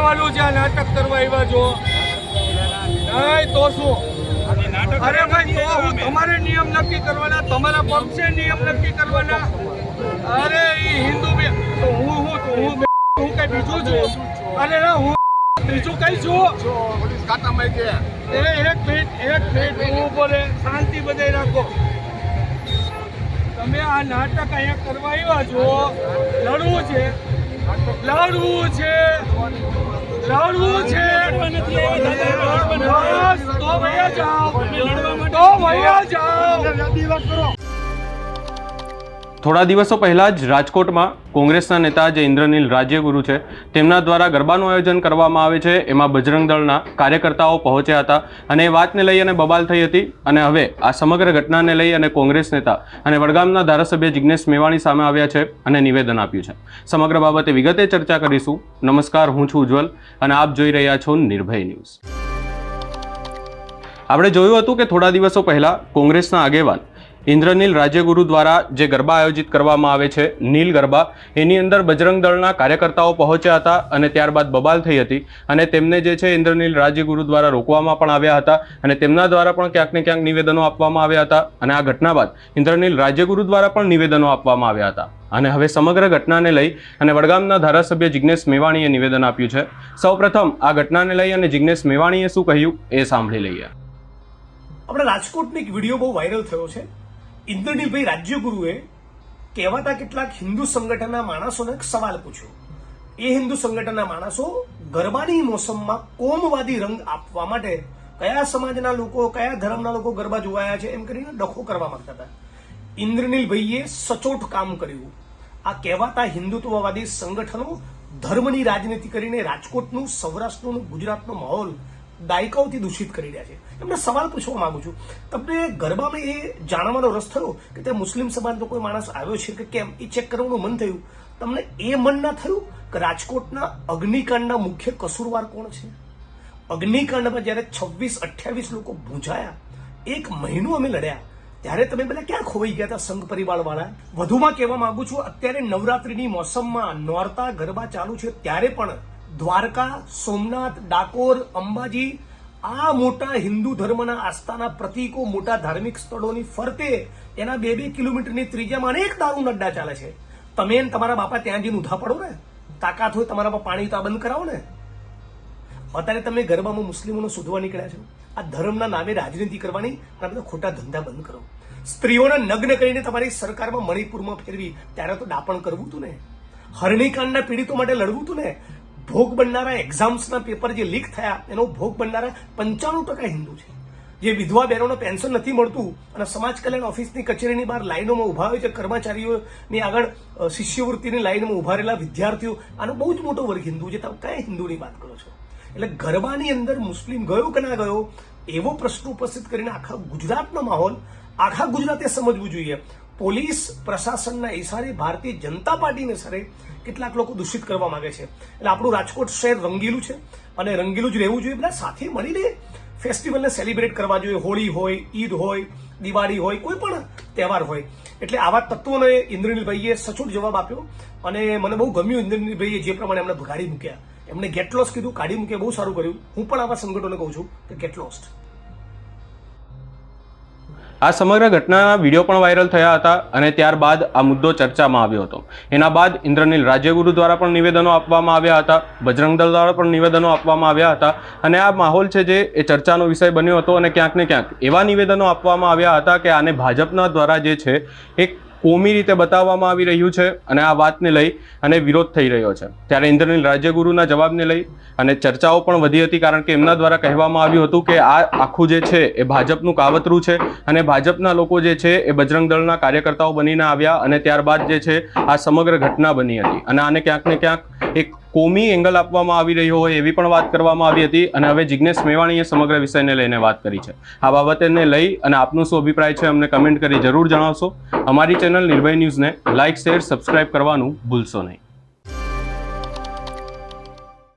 કહેવાનું છે આ નાટક કરવા આવ્યા છો. નહીં તો શું? અરે ભાઈ તો હું તમારે નિયમ નક્કી કરવાના તમારા પક્ષે નિયમ નક્કી કરવાના. અરે ઈ હિન્દુ બે તો હું હું તો હું હું કઈ બીજું છું? અરે ના હું બીજું કઈ છું? પોલીસ ખાતામાં કે એ એક મિનિટ એક મિનિટ હું બોલે શાંતિ બધાય રાખો. તમે આ નાટક અહીંયા કરવા આવ્યા છો? લડવું છે. લડવું છે. લડવું છે. તો ભૈયા જાઓ. તો ભૈયા જાઓ. થોડા દિવસો પહેલાં જ રાજકોટમાં કોંગ્રેસના નેતા જે ઇન્દ્રનીલ રાજ્યગુરુ છે. તેમના દ્વારા ગરબાનું આયોજન કરવામાં આવે છે. એમાં બજરંગ દળના કાર્યકર્તાઓ પહોંચ્યા હતા અને એ વાતને લઈ અને બબાલ થઈ હતી અને હવે આ સમગ્ર ઘટનાને લઈ અને કોંગ્રેસ નેતા અને વડગામના ધારાસભ્ય જિજ્ઞેશ મેવાણી સામે આવ્યા છે અને નિવેદન આપ્યું છે. સમગ્ર બાબતે વિગતે ચર્ચા કરીશું. નમસ્કાર, હું છું ઉજ્જવલ અને આપ જોઈ રહ્યા છો નિર્ભય ન્યૂઝ. આપણે જોયું હતું કે થોડા દિવસો પહેલાં કોંગ્રેસના આગેવાન ઇન્દ્રનીલ રાજ્યગુરુ દ્વારા જે ગરબા આયોજિત કરવામાં આવે છે, નીલ ગરબા, એની અંદર બજરંગ દળના કાર્યકર્તાઓ પહોંચ્યા હતા અને ત્યારબાદ બબાલ થઈ હતી અને તેમને જે છે ઇન્દ્રનીલ રાજ્યગુરુ દ્વારા રોકવામાં પણ આવ્યા હતા અને તેમના દ્વારા પણ ક્યાંક ને ક્યાંક નિવેદનો આપવામાં આવ્યા હતા અને આ ઘટના બાદ ઇન્દ્રનીલ રાજ્યગુરુ દ્વારા પણ નિવેદનો આપવામાં આવ્યા હતા. અને હવે સમગ્ર ઘટનાને લઈ અને વડગામના ધારાસભ્ય જિજ્ઞેશ મેવાણીએ નિવેદન આપ્યું છે. સૌપ્રથમ આ ઘટનાને લઈ અને જિજ્ઞેશ મેવાણીએ શું કહ્યું એ સાંભળી લઈએ. આપણે રાજકોટનો એક વીડિયો બહુ વાયરલ થયો છે. ઇન્દ્રનીલભાઈ રાજ્યગુરુએ કહેવાતા કેટલાક હિન્દુ સંગઠનના માણસોને એક સવાલ પૂછ્યો. એ હિન્દુ સંગઠનના માણસો ગરબાની મોસમમાં કોમવાદી રંગ આપવા માટે કયા સમાજના લોકો, કયા ધર્મના લોકો ગરબા જોવાયા છે એમ કરીને ડખો કરવા માંગતા હતા. ઇન્દ્રનીલભાઈએ સચોટ કામ કર્યું. આ કહેવાતા હિન્દુત્વવાદી સંગઠનો ધર્મની રાજનીતિ કરીને રાજકોટનું, સૌરાષ્ટ્રનું, ગુજરાતનો માહોલ દાયકાઓથી દૂષિત કરી રહ્યા છે. એમને સવાલ પૂછવા માંગુ છું. તમને ગરબામાં એ જાણવાનો રસ થયો કે તે મુસ્લિમ સમાજનો કોઈ માણસ આવ્યો છે કે કેમ? એ ચેક કરવાનું મન થયું. તમને એ મન ના થયું કે રાજકોટના અગ્નિકાંડના મુખ્ય કસૂરવાર કોણ છે? અગ્નિકાંડમાં જ્યારે છવ્વીસ, અઠ્યાવીસ લોકો ભૂંજાયા, એક મહિનો અમે લડ્યા, ત્યારે તમે બધા ક્યાં ખોવાઈ ગયા હતા સંઘ પરિવાર વાળા વધુમાં કહેવા માંગુ છું, અત્યારે નવરાત્રિની મોસમમાં નોરતા ગરબા ચાલુ છે, ત્યારે પણ દ્વારકા, સોમનાથ, ડાકોર, અંબાજી, આ મોટા હિન્દુ ધર્મના આસ્થાના પ્રતીકો મોટા ધાર્મિક સ્થળોની ફરતે એના બે બે કિલોમીટરની ત્રિજ્યામાં અનેક દારૂ અડ્ડા ચાલે છે. તમે તમારા બાપા ત્યાં જઈને ઉધા પડો ને. તાકાત હોય તમારા પર પાણી તો બંધ કરાવો ને. અત્યારે તમે ગરબામાં મુસ્લિમોને શોધવા નીકળ્યા છો. આ ધર્મના નામે રાજનીતિ કરવાની અને બધા ખોટા ધંધા બંધ કરો. સ્ત્રીઓને નગ્ન કરીને તમારી સરકારમાં મણિપુરમાં ફેરવી, ત્યારે તો ડાપણ કરવું હતું ને. હરણીકાંડના પીડિતો માટે લડવું હતું ને. ભોગ બનનારા એક્ઝામ્સના પેપર જે લીક થયા, એનો ભોગ બનનારા પંચાણું ટકા હિન્દુ છે. જે વિધવા બહેનોને પેન્શન નથી મળતું અને સમાજ કલ્યાણ ઓફિસની કચેરીની બહાર લાઈનોમાં ઊભા હોય છે, કર્મચારીઓની આગળ શિષ્યવૃત્તિની લાઈનમાં ઊભા રહેલા વિદ્યાર્થીઓ, આનો બહુ જ મોટો વર્ગ હિન્દુ છે. તમે કયા હિન્દુની વાત કરો છો? એટલે ગરબાની અંદર મુસ્લિમ ગયો કે ના ગયો, એવો પ્રશ્ન ઉપસ્થિત કરીને આખા ગુજરાતનો માહોલ, આખા ગુજરાતે સમજવું જોઈએ. પોલીસ પ્રશાસનના ઇશારે ભારતીય જનતા પાર્ટીને સરે કેટલાક લોકો દૂષિત કરવા માંગે છે. એટલે આપણું રાજકોટ શહેર રંગીલું છે અને રંગીલું જ રહેવું જોઈએ. બધા સાથે મળીને ફેસ્ટિવલને સેલિબ્રેટ કરવા જોઈએ. હોળી હોય, ઈદ હોય, દિવાળી હોય, કોઈ પણ તહેવાર હોય. એટલે આવા તત્વોને ઇન્દ્રનીલભાઈએ સચોટ જવાબ આપ્યો અને મને બહુ ગમ્યું ઇન્દ્રનીલભાઈએ જે પ્રમાણે એમને ભગાડી મૂક્યા. એમને ગેટ લોસ કીધું, કાઢી મૂક્યા, બહુ સારું કર્યું. હું પણ આવા સંગઠનોને કહું છું કે ગેટ લોસ્ટ. આ સમગ્ર ઘટનાના વીડિયો પણ વાયરલ થયા હતા અને ત્યારબાદ આ મુદ્દો ચર્ચામાં આવ્યો હતો. એના બાદ ઇન્દ્રનીલ રાજ્યગુરુ દ્વારા પણ નિવેદનો આપવામાં આવ્યા હતા, બજરંગ દળ દ્વારા પણ નિવેદનો આપવામાં આવ્યા હતા અને આ માહોલ છે જે એ ચર્ચાનો વિષય બન્યો હતો અને ક્યાંક ને ક્યાંક એવા નિવેદનો આપવામાં આવ્યા હતા કે આને ભાજપના દ્વારા જે છે એક કોમી રીતે બતાવવામાં આવી રહ્યું છે અને આ વાતને લઈ અને વિરોધ થઈ રહ્યો છે. ત્યારે ઇન્દ્રનીલ રાજ્યગુરુના જવાબને લઈ અને ચર્ચાઓ પણ વધી હતી કારણ કે એમના દ્વારા કહેવામાં આવ્યું હતું કે આ આખું જે છે એ ભાજપનું કાવતરું છે અને ભાજપના લોકો જે છે એ બજરંગ દળના કાર્યકર્તાઓ બનીને આવ્યા અને ત્યારબાદ જે છે આ સમગ્ર ઘટના બની હતી. અને આને ક્યાંક ને ક્યાંક એક કોમી એંગલ આપવામાં આવી રહ્યો હોય એવી પણ વાત કરવામાં આવી હતી અને હવે જિજ્ઞેશ મેવાણીએ સમગ્ર વિષયને લઈને વાત કરી છે. આ બાબતને લઈ અને આપનો શું અભિપ્રાય છે અમને કમેન્ટ કરી જરૂર જણાવશો. અમારી ચેનલ નિર્ભય ન્યૂઝને લાઇક શેર, સબસ્ક્રાઇબ કરવાનું ભૂલશો નહીં.